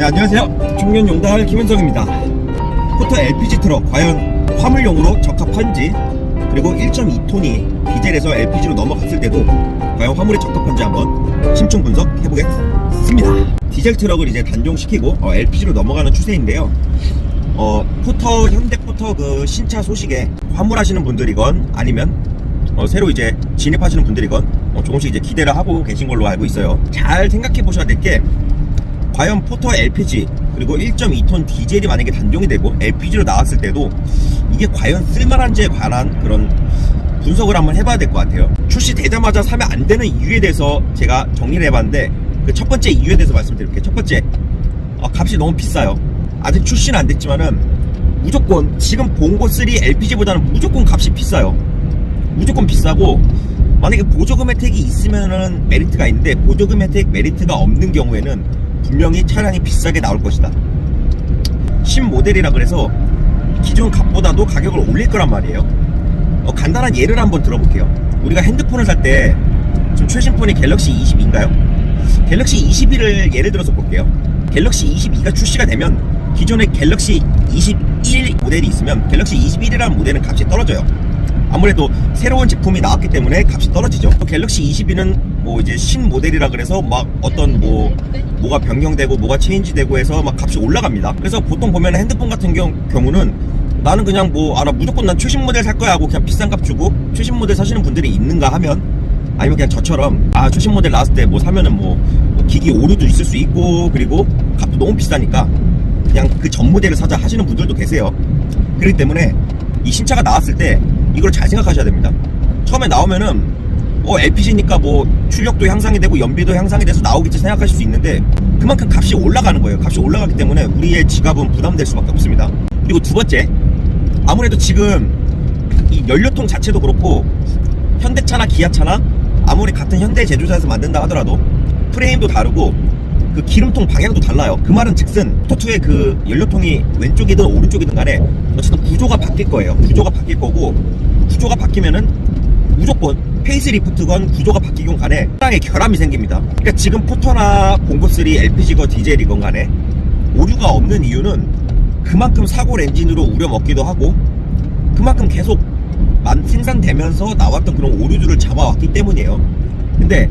네, 안녕하세요. 중년 용달 김현성입니다. 포터 LPG 트럭 과연 화물용으로 적합한지 그리고 1.2톤이 디젤에서 LPG로 넘어갔을 때도 과연 화물에 적합한지 한번 심층 분석해 보겠습니다. 디젤 트럭을 이제 단종시키고 어, LPG로 넘어가는 추세인데요. 어, 포터 현대 포터 그 신차 소식에 화물하시는 분들이건 아니면 어, 새로 이제 진입하시는 분들이건 어, 조금씩 이제 기대를 하고 계신 걸로 알고 있어요. 잘 생각해 보셔야 될 게 과연 포터 LPG 그리고 1.2톤 디젤이 만약에 단종이 되고 LPG로 나왔을 때도 이게 과연 쓸만한지에 관한 그런 분석을 한번 해봐야 될 것 같아요. 출시되자마자 사면 안 되는 이유에 대해서 제가 정리를 해봤는데 그 첫 번째 이유에 대해서 말씀드릴게요. 첫 번째 어, 값이 너무 비싸요. 아직 출시는 안 됐지만은 무조건 지금 봉고 3 LPG보다는 무조건 값이 비싸요. 무조건 비싸고 만약에 보조금 혜택이 있으면은 메리트가 있는데 보조금 혜택 메리트가 없는 경우에는 분명히 차량이 비싸게 나올 것이다. 신모델이라 그래서 기존 값보다도 가격을 올릴 거란 말이에요. 어, 간단한 예를 한번 들어볼게요. 우리가 핸드폰을 살 때 지금 최신 폰이 갤럭시 22인가요? 갤럭시 22를 예를 들어서 볼게요. 갤럭시 22가 출시가 되면 기존의 갤럭시 21 모델이 있으면 갤럭시 21이라는 모델은 값이 떨어져요. 아무래도 새로운 제품이 나왔기 때문에 값이 떨어지죠. 또 갤럭시 22는 뭐 이제 신 모델이라 그래서 막 어떤 뭐 뭐가 변경되고 뭐가 체인지되고 해서 막 값이 올라갑니다. 그래서 보통 보면 핸드폰 같은 경우, 경우는 나는 그냥 뭐 알아 무조건 난 최신 모델 살 거야 하고 그냥 비싼 값 주고 최신 모델 사시는 분들이 있는가 하면 아니면 그냥 저처럼 아 최신 모델 나왔을 때 뭐 사면은 뭐, 뭐 기기 오류도 있을 수 있고 그리고 값도 너무 비싸니까 그냥 그 전 모델을 사자 하시는 분들도 계세요. 그렇기 때문에 이 신차가 나왔을 때 이걸 잘 생각하셔야 됩니다. 처음에 나오면은 어 LPG니까 뭐 출력도 향상이 되고 연비도 향상이 돼서 나오겠지 생각하실 수 있는데 그만큼 값이 올라가는 거예요. 값이 올라가기 때문에 우리의 지갑은 부담될 수밖에 없습니다. 그리고 두 번째 아무래도 지금 이 연료통 자체도 그렇고 현대차나 기아차나 아무리 같은 현대 제조사에서 만든다 하더라도 프레임도 다르고 그 기름통 방향도 달라요. 그 말은 즉슨 토2의 그 연료통이 왼쪽이든 오른쪽이든 간에 어쨌든 구조가 바뀔 거예요. 구조가 바뀔 거고 구조가 바뀌면은 무조건 페이스리프트건 구조가 바뀌건 간에 차량에 결함이 생깁니다. 그러니까 지금 포터나 봉고3 LPG건 디젤이건 간에 오류가 없는 이유는 그만큼 사골 엔진으로 우려먹기도 하고 그만큼 계속 만 생산되면서 나왔던 그런 오류들을 잡아왔기 때문이에요. 근데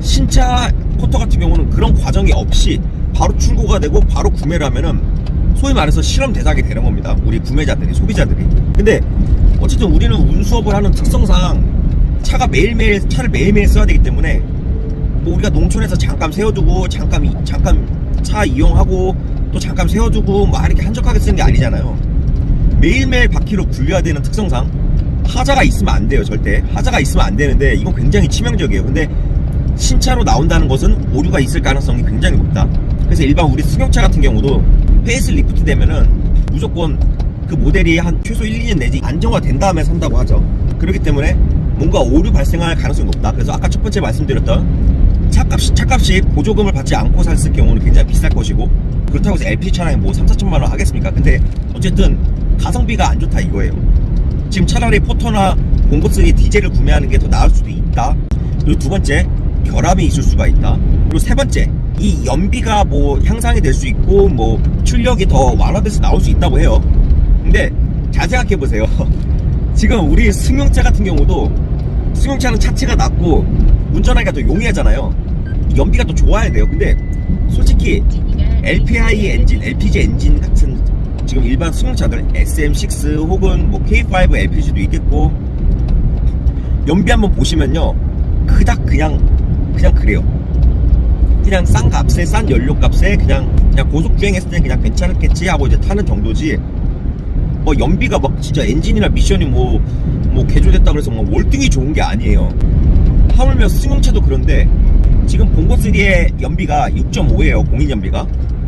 신차 포터 같은 경우는 그런 과정이 없이 바로 출고가 되고 바로 구매를 하면은 소위 말해서 실험 대상이 되는 겁니다. 우리 구매자들이 소비자들이. 근데 어쨌든 우리는 운수업을 하는 특성상 차가 매일매일 차를 매일매일 써야 되기 때문에 뭐 우리가 농촌에서 잠깐 세워두고 잠깐 이- 잠깐 차 이용하고 또 잠깐 세워두고 막 이렇게 한적하게 쓰는 게 아니잖아요. 매일매일 바퀴로 굴려야 되는 특성상 하자가 있으면 안 돼요 절대 하자가 있으면 안 되는데 이건 굉장히 치명적이에요 근데 신차로 나온다는 것은 오류가 있을 가능성이 굉장히 높다. 그래서 일반 우리 승용차 같은 경우도 페이스 리프트 되면은 무조건 그 모델이 한 최소 1, 2년 내지 안정화된 다음에 산다고 하죠. 그렇기 때문에 뭔가 오류 발생할 가능성이 높다. 그래서 아까 첫 번째 말씀드렸던 차값이, 차값이 보조금을 받지 않고 샀을 경우는 굉장히 비쌀 것이고 그렇다고 해서 LP 차량이 뭐 3, 4천만 원 하겠습니까? 근데 어쨌든 가성비가 안 좋다 이거예요. 지금 차라리 포터나 봉고3 디젤을 구매하는 게 더 나을 수도 있다. 그리고 두 번째, 결함이 있을 수가 있다. 그리고 세 번째, 이 연비가 뭐 향상이 될 수 있고 뭐 출력이 더 완화돼서 나올 수 있다고 해요. 근데 잘 생각해 보세요. 지금 우리 승용차 같은 경우도 승용차는 차체가 낮고 운전하기가 더 용이하잖아요. 연비가 더 좋아야 돼요. 근데 솔직히 LPI 엔진, LPG 엔진 같은 지금 일반 승용차들 SM6 혹은 뭐 K5 LPG도 있겠고 연비 한번 보시면요 그닥 그냥 그냥 그래요. 그냥 싼 값에 싼 연료 값에 그냥 그냥 고속 주행했을 때 그냥 괜찮겠지 하고 이제 타는 정도지. 뭐 연비가 막 진짜 엔진이나 미션이 뭐뭐 개조됐다 그래서 뭐 월등히 좋은 게 아니에요. 하물며 승용차도 그런데 지금 봉고 3의 연비가 6.5예요 공인 연비가.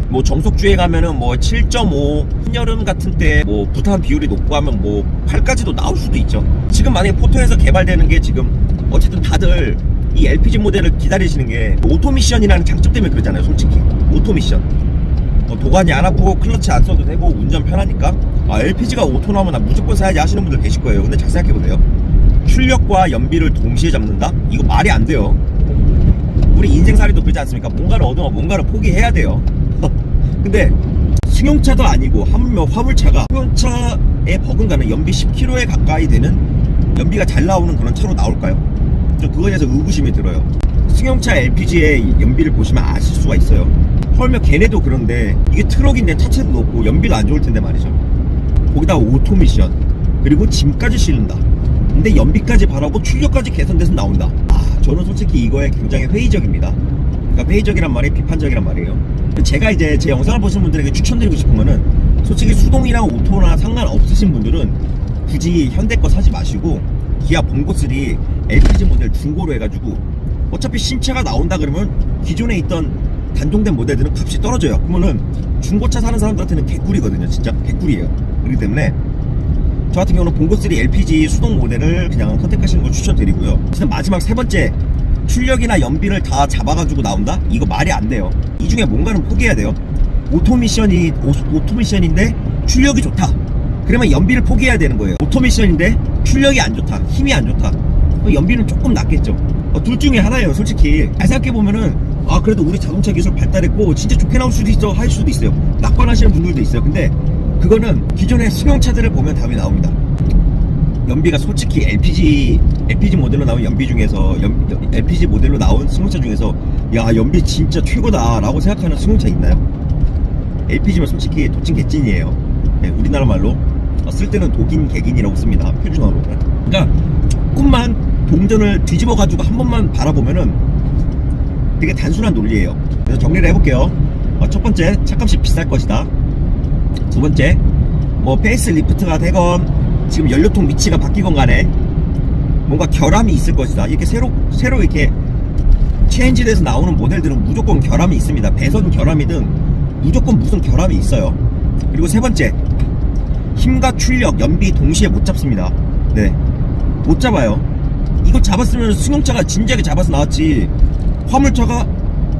뭐 정속 주행하면은 뭐 7.5 한여름 같은 때 뭐 부탄 비율이 높고 하면 뭐 8까지도 나올 수도 있죠. 지금 만약에 포토에서 개발되는 게 지금 어쨌든 다들 이 LPG 모델을 기다리시는 게 오토미션이라는 장점 때문에 그러잖아요 솔직히. 오토미션. 뭐 도관이 안 아프고 클러치 안 써도 되고 운전 편하니까. 아 LPG가 오토 나오면 나 무조건 사야지 하시는 분들 계실 거예요. 근데 잘 생각해보세요. 출력과 연비를 동시에 잡는다? 이거 말이 안 돼요. 우리 인생살이도 그렇지 않습니까? 뭔가를 얻으면 뭔가를 포기해야 돼요. 근데 승용차도 아니고 하물며 화물차가 승용차에 버금가는 연비 10km에 가까이 되는 연비가 잘 나오는 그런 차로 나올까요? 저 그거에 대해서 의구심이 들어요. 승용차 LPG의 연비를 보시면 아실 수가 있어요. 헐며 걔네도 그런데 이게 트럭인데 차체도 높고 연비가 안 좋을 텐데 말이죠. 거기다 오토 미션 그리고 짐까지 실는다. 근데 연비까지 바라고 출력까지 개선돼서 나온다. 아 저는 솔직히 이거에 굉장히 회의적입니다. 그러니까 회의적이란 말이 비판적이란 말이에요. 제가 이제 제 영상을 보시는 분들에게 추천드리고 싶은 거는 솔직히 수동이랑 오토나 상관 없으신 분들은 굳이 현대 거 사지 마시고 기아 봉고3 LPG 모델 중고로 해가지고 어차피 신차가 나온다 그러면 기존에 있던 단종된 모델들은 값이 떨어져요. 그러면은 중고차 사는 사람들한테는 개꿀이거든요. 진짜 개꿀이에요. 그렇기 때문에 저 같은 경우는 봉고3 LPG 수동 모델을 그냥 선택하시는 걸 추천드리고요. 진짜 마지막 세 번째 출력이나 연비를 다 잡아가지고 나온다? 이거 말이 안 돼요. 이 중에 뭔가는 포기해야 돼요. 오토미션이 오, 오토미션인데 출력이 좋다. 그러면 연비를 포기해야 되는 거예요. 오토미션인데 출력이 안 좋다. 힘이 안 좋다. 연비는 조금 낮겠죠. 어, 둘 중에 하나예요, 솔직히. 잘 생각해 보면은 아 그래도 우리 자동차 기술 발달했고 진짜 좋게 나올 수도 있어 할 수도 있어요. 낙관하시는 분들도 있어요. 근데 그거는 기존의 승용차들을 보면 답이 나옵니다. 연비가 솔직히 LPG LPG 모델로 나온 연비 중에서 연, LPG 모델로 나온 승용차 중에서 야 연비 진짜 최고다라고 생각하는 승용차 있나요? LPG면 솔직히 도찐 개찐이에요. 네, 우리나라 말로 어, 쓸 때는 독인 개긴이라고 씁니다. 표준어로. 그러니까 조금만 동전을 뒤집어 가지고 한 번만 바라보면은 되게 단순한 논리예요. 그래서 정리를 해볼게요. 어, 첫 번째 차값이 비쌀 것이다. 두 번째 뭐 페이스 리프트가 되건 지금 연료통 위치가 바뀌건 간에 뭔가 결함이 있을 것이다. 이렇게 새로 새로 이렇게 체인지돼서 나오는 모델들은 무조건 결함이 있습니다. 배선 결함이든 무조건 무슨 결함이 있어요. 그리고 세 번째 힘과 출력, 연비 동시에 못 잡습니다. 네, 못 잡아요. 이거 잡았으면 승용차가 진지하게 잡아서 나왔지. 화물차가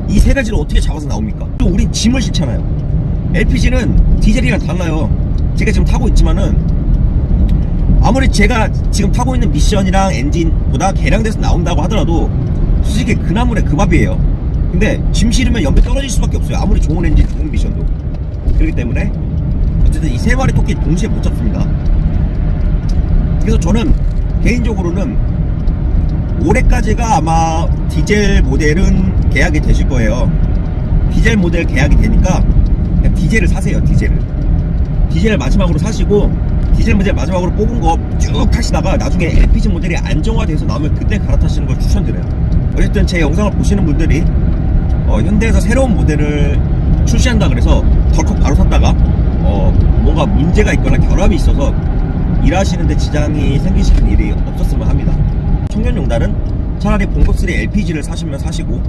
이 세 가지를 어떻게 잡아서 나옵니까? 또 우린 짐을 싣잖아요. LPG는 디젤이랑 달라요. 제가 지금 타고 있지만은 아무리 제가 지금 타고 있는 미션이랑 엔진보다 개량돼서 나온다고 하더라도 솔직히 그 나물의 그 밥이에요. 근데 짐 실으면 연비 떨어질 수밖에 없어요. 아무리 좋은 엔진, 좋은 미션도. 그렇기 때문에 어쨌든 이 세 마리 토끼 동시에 못 잡습니다. 그래서 저는 개인적으로는 올해까지가 아마 디젤 모델은 계약이 되실 거예요. 디젤 모델 계약이 되니까 디젤을 사세요. 디젤을. 디젤을 마지막으로 사시고 디젤 모델 마지막으로 뽑은 거 쭉 타시다가 나중에 LPG 모델이 안정화돼서 나오면 그때 갈아타시는 걸 추천드려요. 어쨌든 제 영상을 보시는 분들이 어, 현대에서 새로운 모델을 출시한다 그래서 덜컥 바로 샀다가 어, 뭔가 문제가 있거나 결함이 있어서 일하시는데 지장이 생기시는 일이 없었으면 합니다. 청년용단은 차라리 봉고3 LPG를 사시면 사시고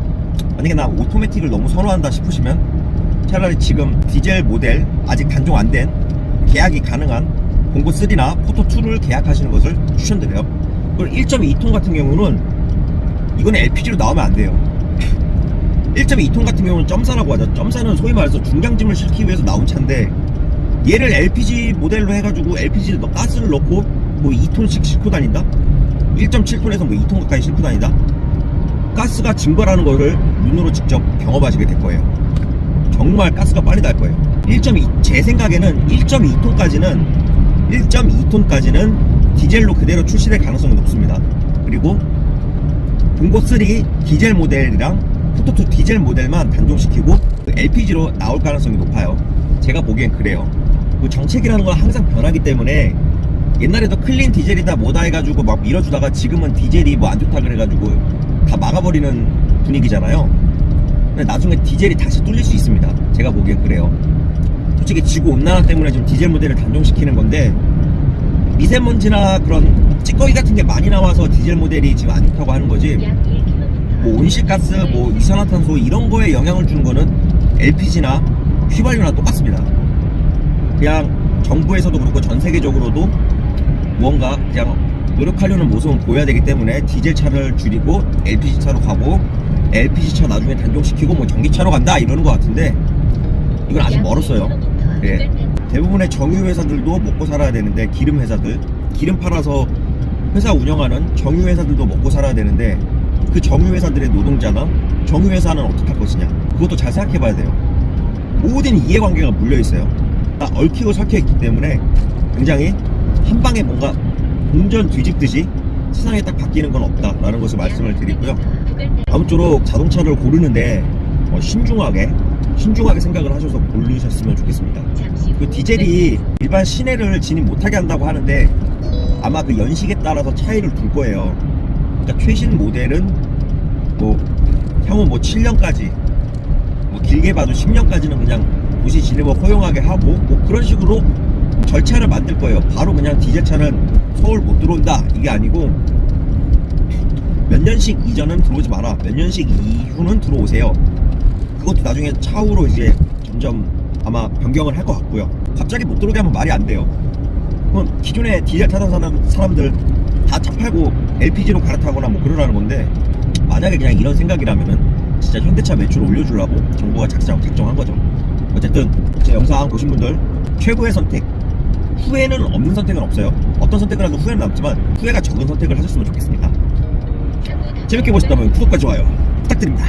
만약에 나 오토매틱을 너무 선호한다 싶으시면 차라리 지금 디젤 모델 아직 단종 안 된 계약이 가능한 봉고3나 포토2를 계약하시는 것을 추천드려요. 그리고 1.2톤 같은 경우는 이거는 LPG로 나오면 안 돼요. 1.2톤 같은 경우는 점사라고 하죠. 점사는 소위 말해서 중량짐을 싣기 위해서 나온 차인데 얘를 LPG 모델로 해가지고 LPG 너 가스를 넣고 뭐 2톤씩 싣고 다닌다? 1.7톤에서 뭐 2톤 가까이 싣고 다니다? 가스가 증발하는 거를 눈으로 직접 경험하시게 될 거예요. 정말 가스가 빨리 날 거예요. 1.2, 제 생각에는 1.2톤까지는 1.2톤까지는 디젤로 그대로 출시될 가능성이 높습니다. 그리고 봉고3 디젤 모델이랑 포토2 디젤 모델만 단종시키고 LPG로 나올 가능성이 높아요. 제가 보기엔 그래요. 그 정책이라는 건 항상 변하기 때문에 옛날에도 클린 디젤이다 뭐다 해가지고 막 밀어주다가 지금은 디젤이 뭐 안 좋다 그래가지고 다 막아버리는 분위기잖아요. 근데 나중에 디젤이 다시 뚫릴 수 있습니다. 제가 보기엔 그래요. 솔직히 지구 온난화 때문에 지금 디젤 모델을 단종시키는 건데 미세먼지나 그런 찌꺼기 같은 게 많이 나와서 디젤 모델이 지금 안 좋다고 하는 거지. 뭐 온실가스, 뭐 이산화탄소 이런 거에 영향을 주는 거는 LPG나 휘발유나 똑같습니다. 그냥 정부에서도 그렇고 전 세계적으로도 무언가 그냥 노력하려는 모습은 보여야 되기 때문에 디젤 차를 줄이고 LPG 차로 가고 LPG 차 나중에 단종시키고 뭐 전기차로 간다 이러는 것 같은데 이건 아직 멀었어요. 예. 대부분의 정유 회사들도 먹고 살아야 되는데 기름 회사들 기름 팔아서 회사 운영하는 정유 회사들도 먹고 살아야 되는데 그 정유 회사들의 노동자나 정유 회사는 어떻게 할 것이냐 그것도 잘 생각해 봐야 돼요 모든 이해관계가 물려 있어요. 다 얽히고 설켜 있기 때문에 굉장히 한 방에 뭔가 동전 뒤집듯이 세상에 딱 바뀌는 건 없다라는 것을 말씀을 드리고요. 아무쪼록 자동차를 고르는데 어, 신중하게 신중하게 생각을 하셔서 고르셨으면 좋겠습니다. 그 디젤이 일반 시내를 진입 못하게 한다고 하는데 아마 그 연식에 따라서 차이를 둘 거예요. 그러니까 최신 모델은 뭐 향후 뭐 7년까지 뭐 길게 봐도 10년까지는 그냥 도시 진입을 허용 하게 하고 뭐 그런 식으로 절차를 만들 거예요. 바로 그냥 디젤차는 서울 못 들어온다 이게 아니고 몇 년씩 이전은 들어오지 마라. 몇 년씩 이후는 들어오세요. 그것도 나중에 차후로 이제 점점 아마 변경을 할 것 같고요. 갑자기 못 들어오게 하면 말이 안 돼요. 그럼 기존에 디젤 타던 사람, 사람들 다 차 팔고 LPG로 갈아타거나 뭐 그러라는 건데 만약에 그냥 이런 생각이라면은 진짜 현대차 매출 올려주려고 정부가 작정, 작정한 거죠. 어쨌든 제 영상 보신 분들 최고의 선택 후회는 없는 선택은 없어요. 어떤 선택을 하도 후회는 남지만 후회가 적은 선택을 하셨으면 좋겠습니다. 재밌게 보셨다면 구독과 좋아요 부탁드립니다.